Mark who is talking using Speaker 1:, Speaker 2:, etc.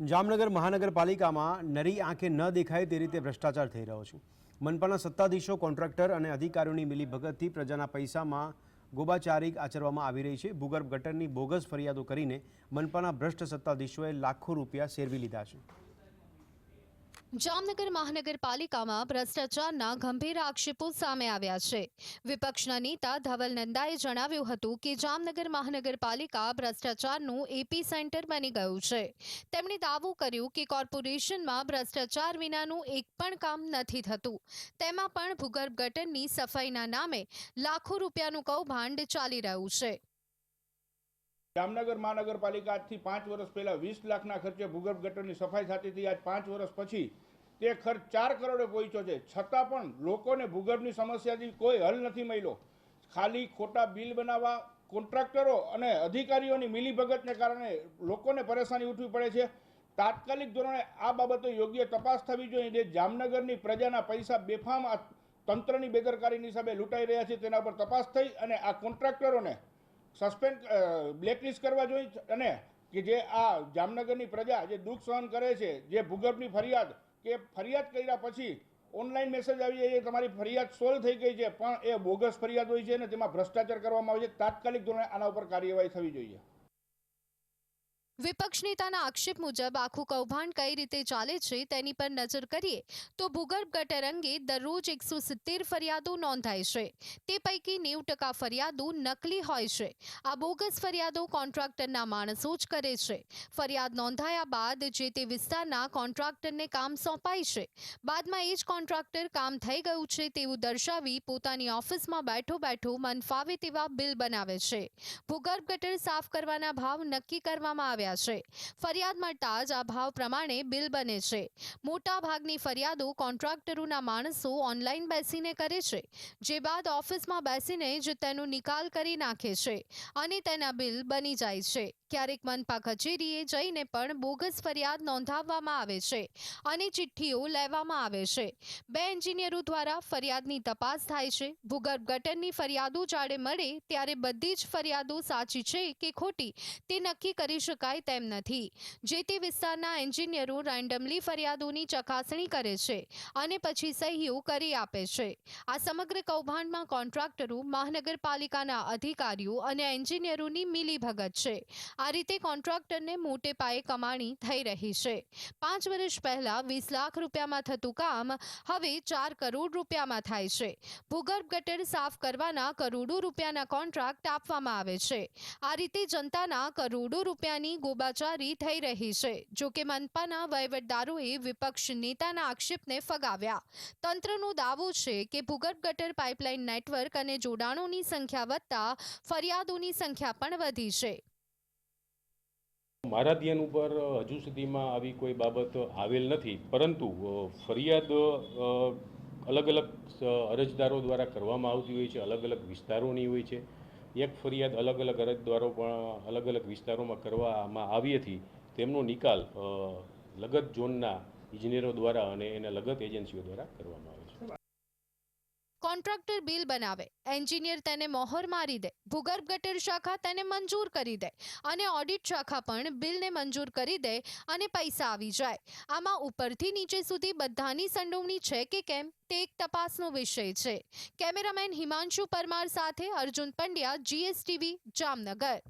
Speaker 1: જામનગર મહાનગરપાલિકામાં નરી આંખે ન દેખાય તે રીતે ભ્રષ્ટાચાર થઈ રહ્યો છે. મનપાના સત્તાધીશો, કોન્ટ્રાક્ટર અને અધિકારીઓની મિલીભગતથી પ્રજાના પૈસામાં ગોબાચારી આચરવામાં આવી રહી છે. ભૂગર્ભ ગટરની બોગસ ફરિયાદો કરીને મનપાના ભ્રષ્ટ સત્તાધીશોએ લાખો રૂપિયા સેરવી લીધા છે.
Speaker 2: જામનગર મહાનગરપાલિકામાં ભ્રષ્ટાચારના ગંભીર આક્ષેપો સામે આવ્યા છે. વિપક્ષના નેતા ધવલ નંદાએ જણાવ્યું હતું કે જામનગર મહાનગરપાલિકા ભ્રષ્ટાચારનું એપી સેન્ટર બની ગયું છે. તેમણે દાવો કર્યું કે કોર્પોરેશનમાં ભ્રષ્ટાચાર વિનાનું એક પણ કામ નથી થતું. તેમાં પણ ભૂગર્ભ ગટરની સફાઈના નામે લાખો રૂપિયાનું કૌભાંડ ચાલી રહ્યું છે.
Speaker 3: જામનગર મહાનગરપાલિકા આજથી પાંચ વર્ષ પહેલાં વીસ લાખના ખર્ચે ભૂગર્ભ ગટરની સફાઈ થતી હતી આજ પાંચ વર્ષ પછી તે ખર્ચ ચાર કરોડે પહોંચ્યો છે. છતાં પણ લોકોને ભૂગર્ભની સમસ્યાથી કોઈ હલ નથી મળ્યો. ખાલી ખોટા બિલ બનાવવા, કોન્ટ્રાક્ટરો અને અધિકારીઓની મિલીભગતને કારણે લોકોને પરેશાની ઉઠવી પડે છે. તાત્કાલિક ધોરણે આ બાબતો યોગ્ય તપાસ થવી જોઈએ. જે જામનગરની પ્રજાના પૈસા બેફામ તંત્રની બેદરકારીની હિસાબે લૂંટાઈ રહ્યા છે તેના પર તપાસ થઈ અને આ કોન્ટ્રાક્ટરોને સસ્પેન્ડ બ્લેકલિસ્ટ કરવા જોઈએ અને કે જે આ જામનગરની પ્રજા જે દુઃખ સહન કરે છે, જે ભૂગર્ભની ફરિયાદ, કે ફરિયાદ કર્યા પછી ઓનલાઈન મેસેજ આવી જાય તમારી ફરિયાદ સોલ્વ થઈ ગઈ છે, પણ એ બોગસ ફરિયાદ હોય છે અને તેમાં ભ્રષ્ટાચાર કરવામાં આવે છે, તાત્કાલિક ધોરણે આના ઉપર કાર્યવાહી થવી જોઈએ.
Speaker 2: વિપક્ષ નેતાના આક્ષેપ મુજબ આખું કૌભાંડ કઈ રીતે ચાલે છે તેની પર નજર કરીએ તો ભૂગર્ભ ગટર અંગે દરરોજ એકસો સિત્તેર ફરિયાદો નોંધાય છે. તે પૈકી નેવું ટકા ફરિયાદો નકલી હોય છે. આ બોગસ ફરિયાદો કોન્ટ્રાક્ટરના માણસો જ કરે છે. ફરિયાદ નોંધાયા બાદ જે તે વિસ્તારના કોન્ટ્રાક્ટરને કામ સોંપાય છે. બાદમાં એ જ કોન્ટ્રાક્ટર કામ થઈ ગયું છે તેવું દર્શાવી પોતાની ઓફિસમાં બેઠો બેઠો મન ફાવે તેવા બિલ બનાવે છે. ભૂગર્ભ ગટર સાફ કરવાના ભાવ નક્કી કરવામાં આવ્યા છે. ફરિયાદ મળતા આ ભાવ પ્રમાણે બિલ બને છે. મોટા ભાગની ફરિયાદો કોન્ટ્રાક્ટરોના માણસો ઓનલાઈન બેસીને કરે છે, જે બાદ ઓફિસમાં બેસીને જ તેનો નિકાલ કરી નાખે છે અને તેના બિલ બની જાય છે. ક્યારેક મનપા કચેરીએ જઈને પણ બોગસ ફરિયાદ નોંધાવવામાં આવે છે અને ચિઠ્ઠીઓ લેવામાં આવે છે. બે એન્જિનિયરો દ્વારા ફરિયાદની તપાસ થાય છે. ભૂગર્ભ ગટરની ફરિયાદો જાડે મળે ત્યારે બધી જ ફરિયાદો સાચી છે કે ખોટી તે નક્કી કરી શકાય તેમ નથી. જે તે વિસ્તારના એન્જિનિયરો રેન્ડમલી ફરિયાદોની ચકાસણી કરે છે અને પછી સહીઓ કરી આપે છે. આ સમગ્ર કૌભાંડમાં કોન્ટ્રાક્ટરો, મહાનગરપાલિકાના અધિકારીઓ અને એન્જિનિયરોની મિલીભગત છે. આ રીતે કોન્ટ્રાક્ટરને મોટે પાયે કમાણી થઈ રહી છે. પાંચ વર્ષ પહેલા વીસ લાખ રૂપિયામાં થતું કામ હવે ચાર કરોડ રૂપિયામાં થાય છે. ભૂગર્ભ ગટર સાફ કરવાના કરોડો રૂપિયાના કોન્ટ્રાક્ટ આપવામાં આવે છે. આ રીતે જનતાના કરોડો રૂપિયાની ગોબાચારી થઈ રહી છે. જો કે મનપાના વહીવટદારોએ વિપક્ષ નેતાના આક્ષેપને ફગાવ્યા. તંત્રનો દાવો છે કે ભૂગર્ભ ગટર પાઇપલાઇન નેટવર્ક અને જોડાણોની સંખ્યા વધતા ફરિયાદોની સંખ્યા પણ વધી છે.
Speaker 4: મારા ધ્યાન ઉપર હજુ સુધીમાં આવી કોઈ બાબત આવેલ નથી. પરંતુ ફરિયાદ અલગ અલગ અરજદારો દ્વારા કરવામાં આવતી હોય છે અલગ અલગ વિસ્તારોની હોય છે. એક ફરિયાદ અલગ અલગ અરજદારો પણ અલગ અલગ વિસ્તારોમાં કરવામાં આવી હતી. તેમનો નિકાલ લગત ઝોનના ઇજનેરો દ્વારા અને એના લગત એજન્સીઓ દ્વારા કરવામાં આવે છે
Speaker 2: કોન્ટ્રાક્ટર બિલ બનાવે. એન્જિનિયર તેને મોહર મારી દે. ભૂગર્ભ ગટર શાખા તેને મંજૂર કરી દે. અને ઓડિટ શાખા પણ બિલને મંજૂર કરી દે અને પૈસા આવી જાય. આમાં ઉપરથી નીચે સુધી બધાની સંડોવણી છે કે કેમ? તે એક તપાસનો વિષય છે. કેમેરામેન હિમાંશુ પરમાર સાથે અર્જુન પંડ્યા, જીએસટીવી, જામનગર.